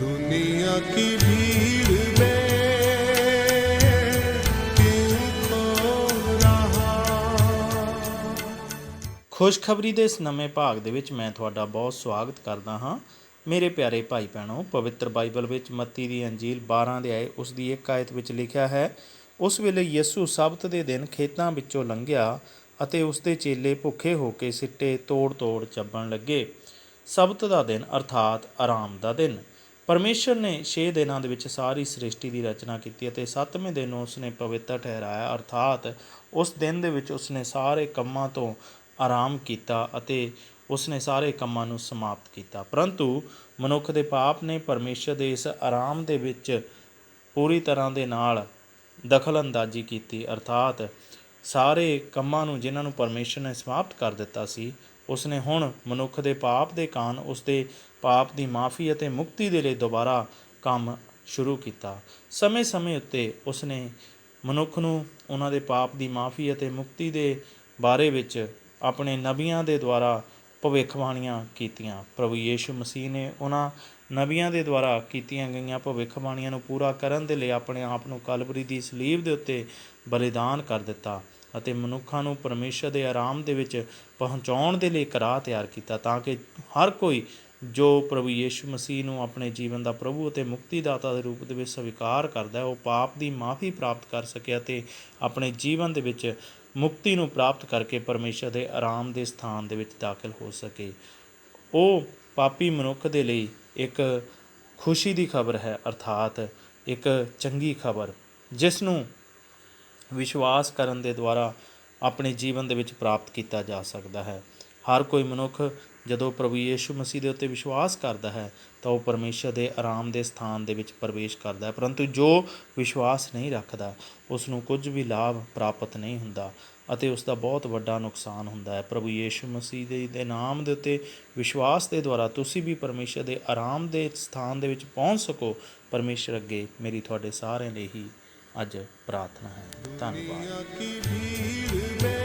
दुनिया की भीड़ में क्यों खो रहा ਖੁਸ਼ਖਬਰੀ ਦੇ ਇਸ ਨਵੇਂ ਭਾਗ ਦੇ ਵਿੱਚ ਮੈਂ ਤੁਹਾਡਾ ਬਹੁਤ ਸਵਾਗਤ ਕਰਦਾ ਹਾਂ ਮੇਰੇ ਪਿਆਰੇ ਭਾਈ ਭੈਣੋ ਪਵਿੱਤਰ ਬਾਈਬਲ ਵਿੱਚ ਮੱਤੀ ਦੀ ਅੰਜੀਲ 12 ਅਧਿਆਏ ਉਸ ਦੀ ਇੱਕ ਆਇਤ ਵਿੱਚ ਲਿਖਿਆ ਹੈ ਉਸ ਵੇਲੇ ਯਿਸੂ ਸਬਤ ਦੇ ਦਿਨ ਖੇਤਾਂ ਵਿੱਚੋਂ ਲੰਘਿਆ ਅਤੇ ਉਸ ਦੇ ਚੇਲੇ ਭੁੱਖੇ ਹੋ ਕੇ ਸਿੱਟੇ ਤੋੜ-ਤੋੜ ਚੱਬਣ ਲੱਗੇ ਸਬਤ ਦਾ ਦਿਨ ਅਰਥਾਤ ਆਰਾਮ ਦਾ ਦਿਨ ਪਰਮੇਸ਼ਰ ਨੇ 6 ਦਿਨਾਂ ਦੇ ਵਿੱਚ ਸਾਰੀ ਸ੍ਰਿਸ਼ਟੀ ਦੀ ਰਚਨਾ ਕੀਤੀ ਅਤੇ 7ਵੇਂ ਦਿਨ ਨੂੰ ਉਸਨੇ ਪਵਿੱਤਰ ਠਹਿਰਾਇਆ, ਅਰਥਾਤ ਉਸ ਦਿਨ ਦੇ ਵਿੱਚ ਉਸਨੇ ਸਾਰੇ ਕੰਮਾਂ ਤੋਂ ਆਰਾਮ ਕੀਤਾ ਅਤੇ ਉਸਨੇ ਸਾਰੇ ਕੰਮਾਂ ਨੂੰ ਸਮਾਪਤ ਕੀਤਾ। ਪਰੰਤੂ ਮਨੁੱਖ ਦੇ ਪਾਪ ਨੇ ਪਰਮੇਸ਼ਰ ਦੇ ਇਸ ਆਰਾਮ ਦੇ ਵਿੱਚ ਪੂਰੀ ਤਰ੍ਹਾਂ ਦੇ ਨਾਲ ਦਖਲਅੰਦਾਜ਼ੀ ਕੀਤੀ, ਅਰਥਾਤ ਸਾਰੇ ਕੰਮਾਂ ਨੂੰ ਜਿਨ੍ਹਾਂ ਨੂੰ ਪਰਮੇਸ਼ਰ ਨੇ ਸਮਾਪਤ ਕਰ ਦਿੱਤਾ ਸੀ ਉਸਨੇ ਹੁਣ ਮਨੁੱਖ ਦੇ ਪਾਪ ਦੇ ਕਾਰਨ ਉਸਦੇ ਪਾਪ ਦੀ ਮਾਫੀ ਅਤੇ ਮੁਕਤੀ ਦੇ ਲਈ ਦੁਬਾਰਾ ਕੰਮ ਸ਼ੁਰੂ ਕੀਤਾ। ਸਮੇਂ-ਸਮੇਂ ਉੱਤੇ ਉਸਨੇ ਮਨੁੱਖ ਨੂੰ ਉਹਨਾਂ ਦੇ ਪਾਪ ਦੀ ਮਾਫੀ ਅਤੇ ਮੁਕਤੀ ਦੇ ਬਾਰੇ ਵਿੱਚ ਆਪਣੇ ਨਬੀਆਂ ਦੇ ਦੁਆਰਾ ਭਵਿੱਖਬਾਣੀਆਂ ਕੀਤੀਆਂ। ਪ੍ਰਭੂ ਯੀਸ਼ੂ ਮਸੀਹ ਨੇ ਉਹਨਾਂ ਨਬੀਆਂ ਦੇ ਦੁਆਰਾ ਕੀਤੀਆਂ ਗਈਆਂ ਭਵਿੱਖਬਾਣੀਆਂ ਨੂੰ ਪੂਰਾ ਕਰਨ ਦੇ ਲਈ ਆਪਣੇ ਆਪ ਨੂੰ ਕਲਵਰੀ ਦੀ ਸਲੀਬ ਦੇ ਉੱਤੇ ਬਲੀਦਾਨ ਕਰ ਦਿੱਤਾ। ਅਤੇ ਮਨੁੱਖਾਂ ਨੂੰ ਪਰਮੇਸ਼ਰ ਦੇ ਆਰਾਮ ਦੇ ਵਿੱਚ ਪਹੁੰਚਾਉਣ ਦੇ ਲਈ ਇੱਕ ਰਾਹ ਤਿਆਰ ਕੀਤਾ ਤਾਂ ਕਿ ਹਰ ਕੋਈ ਜੋ ਪ੍ਰਭੂ ਯੀਸ਼ੂ ਮਸੀਹ ਨੂੰ ਆਪਣੇ ਜੀਵਨ ਦਾ ਪ੍ਰਭੂ ਅਤੇ ਮੁਕਤੀ ਦਾਤਾ ਦੇ ਰੂਪ ਦੇ ਵਿੱਚ ਸਵੀਕਾਰ ਕਰਦਾ ਹੈ, ਉਹ ਪਾਪ ਦੀ ਮਾਫੀ ਪ੍ਰਾਪਤ ਕਰ ਸਕੇ ਅਤੇ ਆਪਣੇ ਜੀਵਨ ਦੇ ਵਿੱਚ ਮੁਕਤੀ ਨੂੰ ਪ੍ਰਾਪਤ ਕਰਕੇ ਪਰਮੇਸ਼ਰ ਦੇ ਆਰਾਮ ਦੇ ਸਥਾਨ ਦੇ ਵਿੱਚ ਦਾਖਲ ਹੋ ਸਕੇ। ਉਹ ਪਾਪੀ ਮਨੁੱਖ ਦੇ ਲਈ ਇੱਕ ਖੁਸ਼ੀ ਦੀ ਖਬਰ ਹੈ, ਅਰਥਾਤ ਇੱਕ ਚੰਗੀ ਖਬਰ, ਜਿਸ ਨੂੰ ਵਿਸ਼ਵਾਸ ਕਰਨ ਦੇ ਦੁਆਰਾ ਆਪਣੇ ਜੀਵਨ ਦੇ ਵਿੱਚ ਪ੍ਰਾਪਤ ਕੀਤਾ ਜਾ ਸਕਦਾ ਹੈ। ਹਰ ਕੋਈ ਮਨੁੱਖ ਜਦੋਂ ਪ੍ਰਭੂ ਯੀਸ਼ੂ ਮਸੀਹ ਦੇ ਉੱਤੇ ਵਿਸ਼ਵਾਸ ਕਰਦਾ ਹੈ, ਤਾਂ ਉਹ ਪਰਮੇਸ਼ਰ ਦੇ ਆਰਾਮ ਦੇ ਸਥਾਨ ਦੇ ਵਿੱਚ ਪ੍ਰਵੇਸ਼ ਕਰਦਾ ਹੈ, ਪਰੰਤੂ ਜੋ ਵਿਸ਼ਵਾਸ ਨਹੀਂ ਰੱਖਦਾ ਉਸ ਨੂੰ ਕੁਝ ਵੀ ਲਾਭ ਪ੍ਰਾਪਤ ਨਹੀਂ ਹੁੰਦਾ ਅਤੇ ਉਸ ਦਾ ਬਹੁਤ ਵੱਡਾ ਨੁਕਸਾਨ ਹੁੰਦਾ ਹੈ। ਪ੍ਰਭੂ ਯੀਸ਼ੂ ਮਸੀਹ ਦੇ ਨਾਮ ਦੇ ਉੱਤੇ ਵਿਸ਼ਵਾਸ ਦੇ ਦੁਆਰਾ ਤੁਸੀਂ ਵੀ ਪਰਮੇਸ਼ਰ ਦੇ ਆਰਾਮ ਦੇ ਸਥਾਨ ਦੇ ਵਿੱਚ ਪਹੁੰਚ ਸਕੋ। ਪਰਮੇਸ਼ਰ ਅੱਗੇ ਮੇਰੀ ਤੁਹਾਡੇ ਸਾਰਿਆਂ ਲਈ ਹੀ ਅੱਜ ਪ੍ਰਾਰਥਨਾ ਹੈ। ਧੰਨਵਾਦ।